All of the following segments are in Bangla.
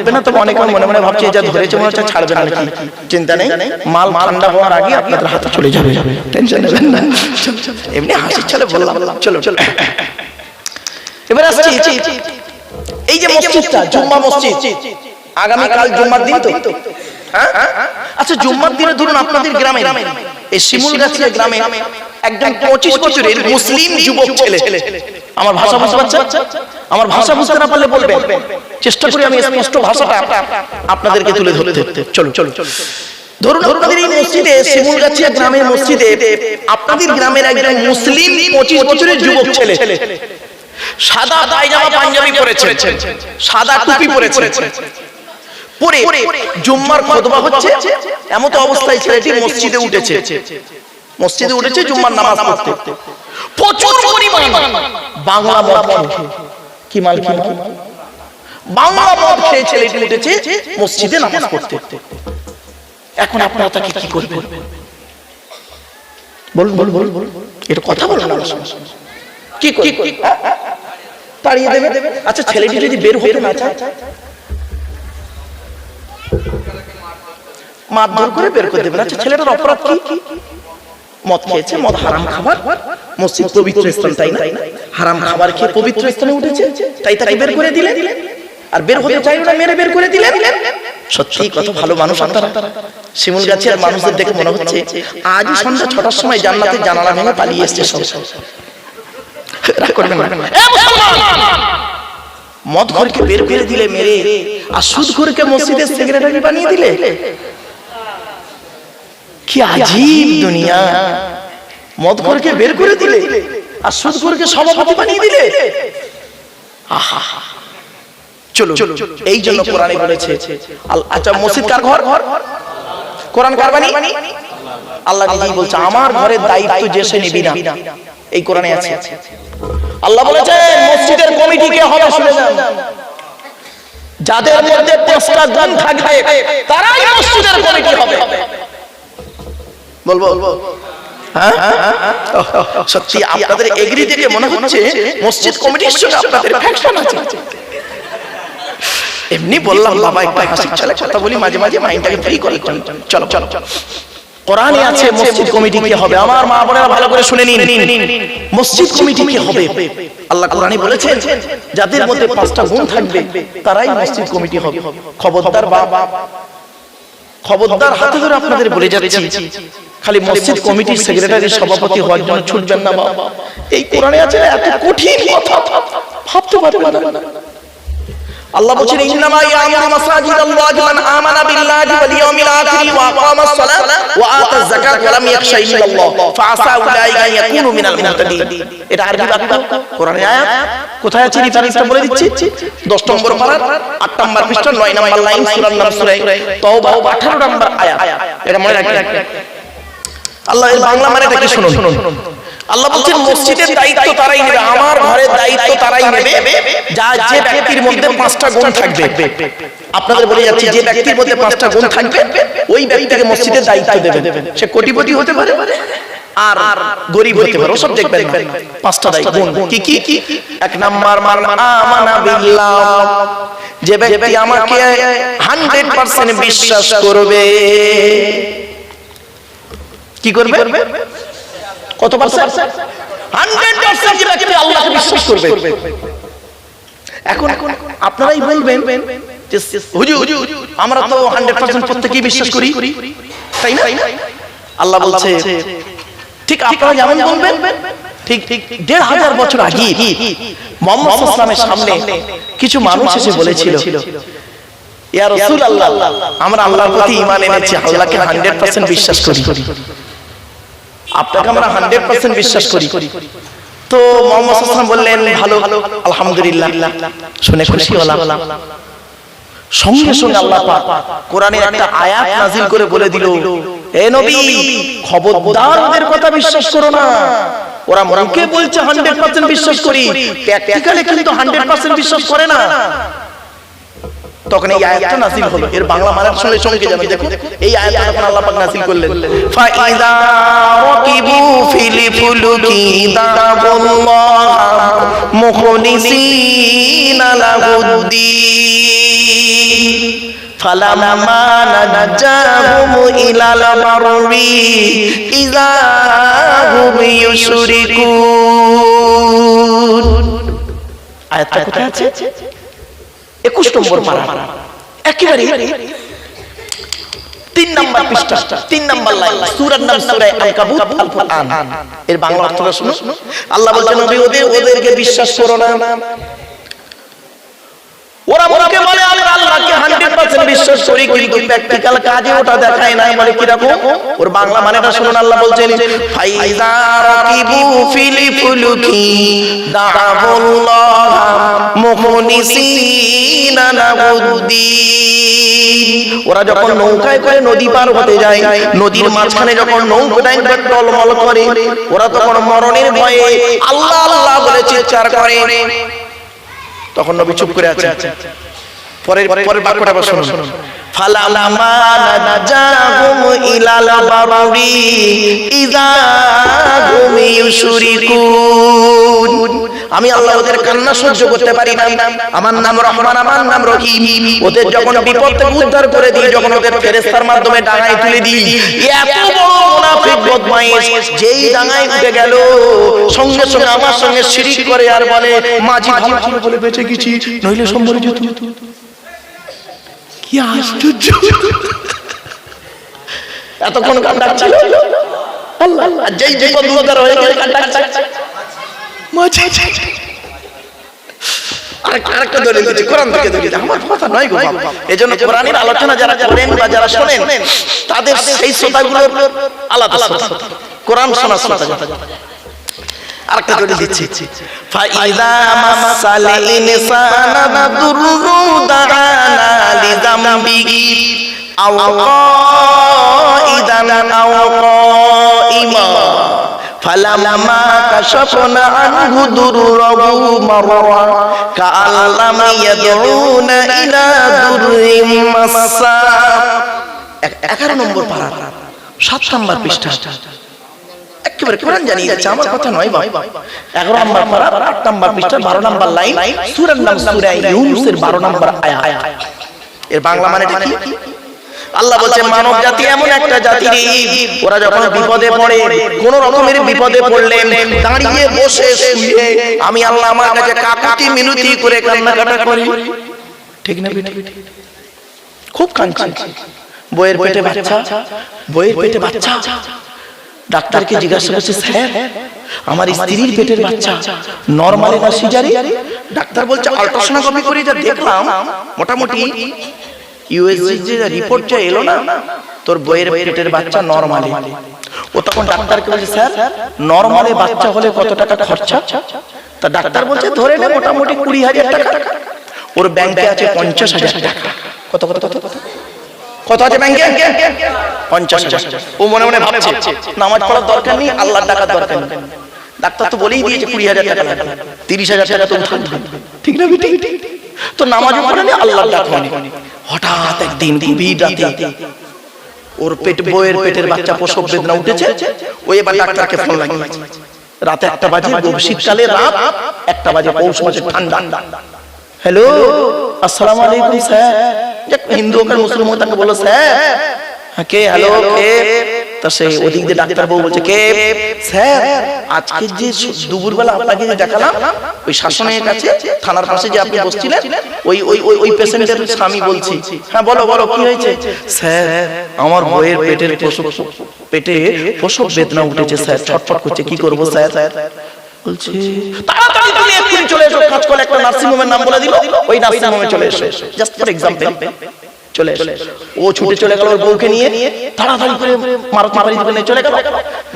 থাকবে না? তবে অনেকে মনে মনে ভাবছে যা ধরেছে মনে হচ্ছে ছাড়বে না নাকি? চিন্তা নেই। মাল ঠান্ডা হওয়ার আগে আপনাদের হাতে চলে যাবে। টেনশন নেবেন না। এমনি হাসির চলে বললাম। চলো চলো। এবার আসছি এই যে মসজিদটা জুম্মা মসজিদ। আগামী কাল জুম্মার দিন তো? হ্যাঁ? আচ্ছা জুম্মার দিনে ধরুন আপনাদের গ্রামে। এই শিমুলগাছিয়া গ্রামে একজন পঁচিশ বছরের মুসলিম যুবক ছেলে। আমার ভাষা বুঝতে পারছেন? আমার ভাষা বুঝতে না পারলে বলবেন। চেষ্টা করি আমি স্পষ্ট ভাষাটা আপনাদেরকে তুলে ধরতে চলো চলো ধরুন আপনাদের এই মসজিদে শিমুলগাছিয়া গ্রামের মসজিদে আপনাদের গ্রামের একজন মুসলিম পঁচিশ বছরের যুবক ছেলে। সাদা পায়জামা পাঞ্জাবি পরেছে সাদা টুপি পরেছে পরে জুম্মার খুতবা হচ্ছে এমত অবস্থায় ছেলেটি মসজিদে উঠেছে। মসজিদে উঠেছে জুম্মার নামাজ পড়তে। প্রচুর পরিমাণ। বাংলা মদ। কি মাল কি মাল বাংলা মদ খেয়ে ছেলেটি উঠেছে মসজিদে নামাজ পড়তে। এখন আপনারা তাকে কি করবেন? বলুন বলুন বলুন বলুন। এটা কথা বলুন না আমার কি কি তাড়িয়ে দেবে দেবে আচ্ছা ছেলেটি যদি বের হতে না চায়? মারধর করে বের করে দেবেন। আচ্ছা ছেলেটার অপরাধ কি? মদ খেয়েছে, মদ হারাম খাবার। মসজিদ পবিত্র স্থান, তাই না? হারাম খাবার খেয়ে পবিত্র স্থানে উঠেছে, তাই তাকে বের করে দিলে আর বের হতে চাইল না, মেরে বের করে দিলে সত্যি কত ভালো মানুষ আপনারা। শিমুল গাছের মানুষদের দেখে মনে হচ্ছে আজই সন্ধ্যা ছটার সময় জান্নাতে জানালা ভেঙে পালিয়ে এসছে সব! মদ ঘরকে বের করে দিলে মেরে আর সুদ ঘরকে মসজিদের সেক্রেটারি বানিয়ে দিলে? কি আজীব দুনিয়া। মদ ঘরকে বের করে দিলে আর সুদ ঘরকে সভাপতি বানিয়ে দিলে। আহা। চলো চলো এই জন্য কোরআনে বলেছে আচ্ছা মসজিদ কার ঘর? ঘর? কোরআন কার বাণী? আল্লাহ নিজেই বলছে আমার ঘরের দায়িত্ব যে সে নিবি না। এই কোরআনে আছে। আল্লাহ বলেছে মসজিদের কমিটি কে হবে শুনে যান যাদের মধ্যে পাঁচটা গুণ থাকবে তারাই মসজিদের কমিটি হবে। বলব হ্যাঁ? সত্যি আপনাদের এগ্রি দেখে মনে হচ্ছে মসজিদ কমিটির সঙ্গে আপনাদের ফ্যাকশন আছে। এমনি বললাম বাবা একটা হাসির ছলে কথা বলি মাঝে মাঝে মাইন্ডটাকে ফ্রি করে চলো চলো চলো। কোরআনে আছে মসজিদ কমিটি কি হবে? আমার মা বোনেরা ভালো করে শুনে নিন। মসজিদ কমিটি কি হবে? আল্লাহ কোরআনে বলেছেন যাদের মধ্যে পাঁচটা গুণ থাকবে তারাই মসজিদ কমিটি হবে। খবরদার বাবা খবরদার হাতে ধরে আপনাদের বলে যাচ্ছি। খালি মসজিদ কমিটির সেক্রেটারি সভাপতি হওয়ার জন্য ছুটবেন না বাবা। এই কোরআনে আছে এত কঠিন কথা। ভাবতে পারবেন না। আল্লাহ বলছেন ইন্নামা ইয়ামুরু মাসাজিদাল্লাহি মান আমানা বিল্লাহি ওয়াল ইয়াউমিল আখির ওয়া আকামাস সালাত ওয়া আতাজ যাকাত ওয়া লাম ইয়াখশা ইল্লাল্লাহ ফাআসা উলাইকা ইয়াকুনু মিনাল মুহতাদিন এটা আরবি বাক্য কোরআনের আয়াত। কোথায় আছে রেফারেন্সটা বলে দিচ্ছি 10 নম্বর পারার 8 নম্বর পৃষ্ঠা 9 নম্বর লাইন সূরার নাম সূরা তওবা 18 নম্বর আয়াত। এটা মনে রাখবেন। আল্লাহ বাংলা মানেটা কি শুনুন? আল্লাহ বলছেন মসজিদের দায়িত্ব তারাই নেবে আমার ঘরের দায়িত্ব তারাই নেবে যা যে ব্যক্তির মধ্যে পাঁচটা গুণ থাকবে আপনাদের বলে যাচ্ছি যে ব্যক্তির মধ্যে পাঁচটা গুণ থাকবে ওই ব্যক্তিকে মসজিদের দায়িত্ব দেবে। সে কোটিপতি হতে পারে আর গরিব হতে পারে সব দেখবেন পাঁচটা দায়িত্ব গুণ কি কি কি? এক নাম্বার মান আমানা বিল্লাহ। যে ব্যক্তি আমাকে 100% বিশ্বাস করবে কি করবে? কত পার্সেন্ট হান্ড্রেড পার্সেন্ট যে ব্যক্তি আল্লাহকে বিশ্বাস করবে? এখন এখন আপনারাই বলবেন যে হুজুর আমরা তো হান্ড্রেড পার্সেন্ট প্রত্যেকেই বিশ্বাস করি। তাই না? আল্লাহ বলছে ঠিক আপনারা যেমন বলবেন ঠিক ঠিক দেড় হাজার বছর আগে মোহাম্মদ ইসলামের সামনে কিছু মানুষ এসে বলেছিল ইয়া আল্লাহ আমরা আল্লাহর প্রতি ঈমান এনেছি আল্লাহকে হান্ড্রেড পার্সেন্ট বিশ্বাস করি। আপনাকে আমরা হান্ড্রেড পার্সেন্ট বিশ্বাস করি। তো মোহাম্মদ বললেন, ভালো ভালো আলহামদুলিল্লাহ, শুনে খুশি হলাম। সঙ্গে সঙ্গে আল্লাহ পাক কোরআনের একটা আয়াত নাজিল করে বলে দিল, এ নবী খবরদার ওদের কথা বিশ্বাস করো না। ওরা মুখে বলছে হান্ড্রেড পার্সেন্ট বিশ্বাস করি প্র্যাকটিক্যালি কিন্তু হান্ড্রেড পার্সেন্ট বিশ্বাস করে না। তখন এই আয়াতটা নাযিল হলো। এর বাংলা মানার সঙ্গে সঙ্গে জানো দেখো এই আয়াতটা তখন আল্লাহ পাক নাযিল করলেন। ফাইদা রাকিবু ফিল ফুলুকি দাবুল্লাহ মুখলিসিনা লাহুদ্দিন। ফালাম্মা নাজাহুম ইলাল বাররি ইযা হুম ইউশরিকুন। আয়াতটা কোথায় আছে? 21 নম্বর পারা একেবারে তিন নাম্বার পৃষ্ঠা তিন নাম্বার লাইন। সূরার নাম সূরা আনকাবুত আল কুরআন। এর বাংলা অর্থটা শুনো আল্লাহ নবী ওদের ওদেরকে বিশ্বাস করো না। ওরা মুখে বলে আমরা আল্লাহকে 100% বিশ্বাস করি, কিন্তু প্র্যাকটিক্যাল কাজে ওটা দেখায় না বলে কি রকম ওর বাংলা মানেটা শুনুন, আল্লাহ বলছেন, ফাইজা রাকিবু ফিল ফুলুকি দাআবুল্লাহ মুখলিসিনা লাহুদ্দিন ওরা যখন নৌকায় করে নদী পার হতে যায়, নদীর মাঝখানে যখন নৌকাটা একবার টলমল করে, ওরা তখন মরণের ভয়ে আল্লাহ আল্লাহ বলে চিৎকার করে। তখন নবী চুপ করে আছে আমি আল্লাহ ওদের কান্না সহ্য করতে পারি না আমার নাম রহমান, আমার নাম রহিম। ওদের যখন বিপদ থেকে উদ্ধার করে দিই, যখন ওদের ফেরেশতার মাধ্যমে ডাঙায় তুলে দিই যেই ডাঙায় উঠে গেল, সঙ্গে সঙ্গে আমার সঙ্গে শিরিক করে আর বলে, মাঝি, ভালো বলে বেঁচে গেছি। নইলে সম্বরে যেত কি আশ্চর্য? এতক্ষণ গান ডাকছিল আল্লাহ যেই বন্ধু উদ্ধার হয়ে গেল গান ডাকছে আরেকটা আরেকটা দলিল দিচ্ছি কোরআন থেকে দলিল আমার কথা নয় গো বাবা এজন্য কোরআনের আলোচনা যারা করেন বা যারা শোনেন তাদের সেই শ্রোতাগুলোর আলাদা শ্রোতা। কোরআন শোনা শ্রোতা আরেকটা দলিল দিচ্ছি ফাইদা মাসাল ইনসানা দুররু দানা লিযামবিহি আও কাইদান আও কাইমা فلما كشفنا عنه ضره مر كأن لم يدعون إلى ضر مسا এগারো নম্বর পারা সাত নম্বর পৃষ্ঠা একেবারে কোরআন জানিয়ে যাচ্ছে আমার কথা নয় বাবা এগারো নম্বর পারা আট নম্বর পৃষ্ঠা বারো নম্বর লাইন সুরের নাম সুরা ইউনুসের বারো নম্বর আয়াত। এর বাংলা মানে কি? আল্লাহ বলছে মানব জাতি এমন একটা জাতি। ওরা যখন বিপদে পড়ে কোন রকমের বিপদে পড়লেন দাঁড়িয়ে বসে শুয়ে আমি আল্লাহ আমার কাছে কাকুতি মিনতি করে কান্নাকাটা করি। ঠিক না খুব কাঁদছি। বইয়ের পেটে বাচ্চা বইয়ের পেটে বাচ্চা। ডাক্তারকে জিজ্ঞাসা করছে স্যার আমার স্ত্রীর পেটের বাচ্চা নরমালি না সিজারি ডাক্তার বলছে আল্ট্রাসোনোগ্রাফি করে যা দেখলাম মোটামুটি ইউএসজি যে রিপোর্ট যা এলো না তোর বইয়ের পেটের বাচ্চা নরমালি। ও তখন ডাক্তারকে বলছে স্যার নরমালি বাচ্চা হলে কত টাকা খরচা? তা ডাক্তার বলছে ধরে নে মোটামুটি কুড়ি হাজার টাকা। ওর ব্যাংকে আছে পঞ্চাশ হাজার টাকা। কত কত? কত আছে ব্যাংকে? পঞ্চাশ ও মনে মনে ভাবছে, নামাজ পড়ার দরকার নেই, আল্লাহর টাকার দরকার নেই। ডাক্তার তো বলেই দিয়েছে কুড়ি হাজার টাকা লাগবে। তিরিশ হাজার টাকা তো উঠান। ঠিক না ঠিক তো পড়ে নি, আল্লাহর ডাকা নেই হঠাৎ একদিন গভীর রাতে ওর পেট বইয়ের পেটের বাচ্চা প্রসব বেদনা উঠেছে ওই এবার ডাক্তারকে ফোন লাগিয়েছে। রাতে একটা বাজে শীতকালে রাত, একটা বাজে পৌষ মাসে ঠান্ডা। হ্যালো, আসসালামু আলাইকুম স্যার। হিন্দু হোক আর মুসলিম হোক তাকে স্যার কে হ্যালো কে তা ওদিক দিয়ে ডাক্তার বাবু বলছে কে স্যার আজকে যে দুপুরবেলা আপনাকে যে দেখালাম ওই শাসনের কাছে থানার পাশে যে আপনি বসছিলেন ওই ওই ওই ওই পেশেন্টের স্বামী বলছি। হ্যাঁ বলো বলো কি হয়েছে? স্যার আমার বইয়ের পেটের পেটে প্রসব বেদনা উঠেছে স্যার ছটফট করছে কি করব স্যার? বলছে তাড়াতাড়ি তুমি এক্ষুনি চলে এসো কাজ করে একটা নার্সিং হোমের নাম বলে দিল। ওই নার্সিং হোমে চলে এসো। জাস্ট ফর এক্সাম্পল চলে এসো। ও ছুটে চলে গেল ওর বউকে নিয়ে। তাড়াতাড়ি করে মারুতি বাড়ি দোকানে চলে গেল।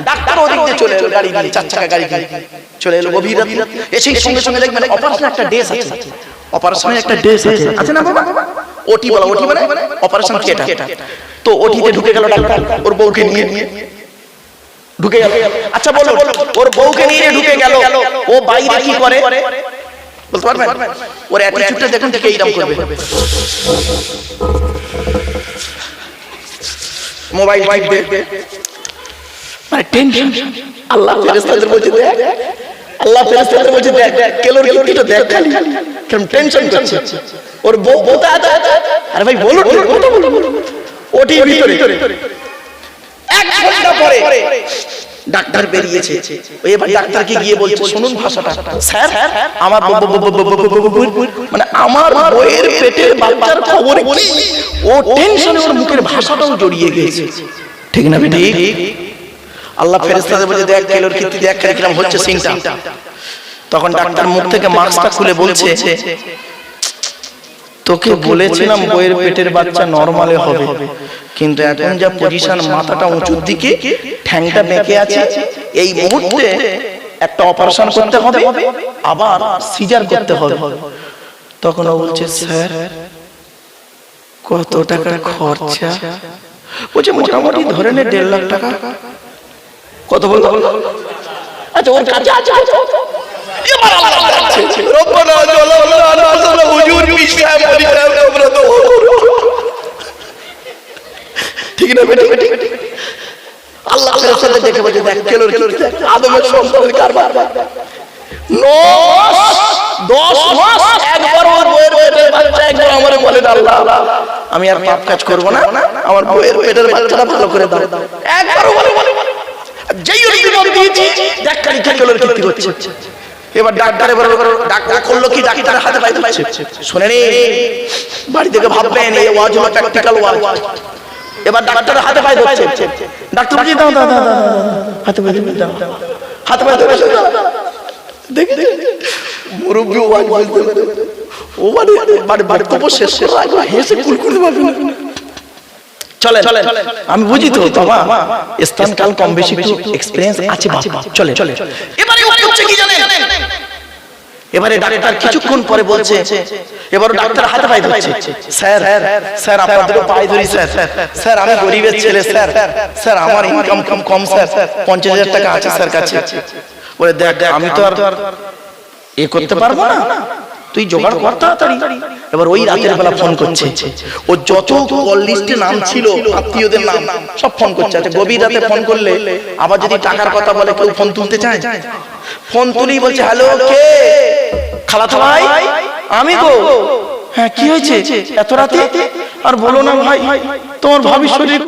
ডাক্তার ওদিক দিয়ে চলে এলো গাড়ি নিয়ে চার চাকা গাড়ি নিয়ে। চলে এলো গভীর রাতে এসে সঙ্গে সঙ্গে দেখবেন অপারেশন একটা ডেস আছে। অপারেশনের একটা ডেস আছে। আছে। না বাবা ওটি বলা? ওটি মানে অপারেশন থিয়েটার তো ওটিতে ঢুকে গেল ডাক্তার ওর বউকে নিয়ে নিয়ে। ঢুকে গেল আচ্ছা বলো ওর বউকে নিয়ে ঢুকে গেল। ও বাইরে কি করে? বলতে পারবেন? ওর অ্যাটিটিউডটা দেখুন থেকে এইরকম করবে। মোবাইল টিপবে মানে টেনশন আল্লাহ ফেরেশতাদের বলছে দেখ। আল্লাহ ফেরেশতাদের বলছে দেখ। কেলোর কিটা দেখ খালি। কেমন টেনশন করছে। ওর বউ আছে আরে ভাই বলো কথা বলো ওটি ভিতরে। এক ঘণ্টা পরে ডাক্তার বেরিয়েছে এবার ডাক্তারকে গিয়ে বলছে শুনুন ভাষাটা স্যার আমার মানে আমার বইয়ের পেটের বাচ্চার খবর ও টেনশনে ওর মুখের ভাষাটাও জড়িয়ে গিয়েছে ঠিক না বেটি আল্লাহ ফেরেস্তাদের বলে দেখ কেলোর কীর্তি দেখ হচ্ছে সিনটা তখন ডাক্তার মুখ থেকে মাস্কটা খুলে বলছে তোকে বলেছিলাম বইয়ের পেটের বাচ্চা নরমালে হবে। কিন্তু এখন যা পজিশন মাথাটা উঁচুর দিকে ঠ্যাংটা বেঁকে আছে এই মুহূর্তে একটা অপারেশন করতে হবে আবার সিজার করতে হবে। তখন ও বলছে স্যার কত টাকা খরচা? বলছে মোটামুটি ধরে নে দেড় লাখ টাকা। কত বলতো আচ্ছা ওর কাছে আছে আছে। আল্লাহ দশ একবার একবার আমি আর পাপ কাজ করব না। আমার বইয়ের পেটের বাচ্চাটা ভালো করে দাও। একবারও বলে বলে। যেই দিয়েছি, দেখ এবার ডাক্তার এবার ডাক্তার করল কি? ডাক্তার হাতে পাইতে পাইছে। শুনে নি বাড়ি থেকে ভাববেন এই ওয়াজ হলো প্র্যাকটিক্যাল ওয়াজ। এবার ডাক্তার হাতে পাই ধরছে ডাক্তার বলছে দাও দাও দাও হাতে পাই ধরে দাও হাতে পাই দাও, মুরব্বী ওয়াজ বলতে ও মানে মানে বক্তব্য শেষ রাখবে হেসে কুলকুল পাবে চলে আমি বুঝি তো বাবা স্থান কাল কম বেশি এক্সপেরিয়েন্স আছে বাবা চলে চলে এবারে করছে কি জানেন? এবারে ডাক্তার কিছুক্ষণ পরে বলছে এবার ডাক্তার হাতে পায়ে ধরছে স্যার স্যার আপনাদের পায়ে ধরি স্যার স্যার আমি গরিবের ছেলে স্যার স্যার আমার ইনকাম কম কম স্যার পঞ্চাশ হাজার টাকা আছে স্যার কাছে বলে দেখ আমি তো আর এ করতে পারব না তুই জোগাড় কর তাড়াতাড়ি। এবার ওই রাতের বেলা ফোন করছে। ও যত কল লিস্টে নাম ছিল, আত্মীয়দের নাম, সব ফোন করছে। আচ্ছা গভীর রাতে ফোন করলে আবার যদি টাকার কথা বলে কেউ ফোন তুলতে চায়? ফোন তুলি বলছে, হ্যালো, কে? খালাতো ভাই, আমি গো। হ্যাঁ কি হয়েছে? এত রাতে? আর বলো না ভাই, তোমার ভাবির শরীর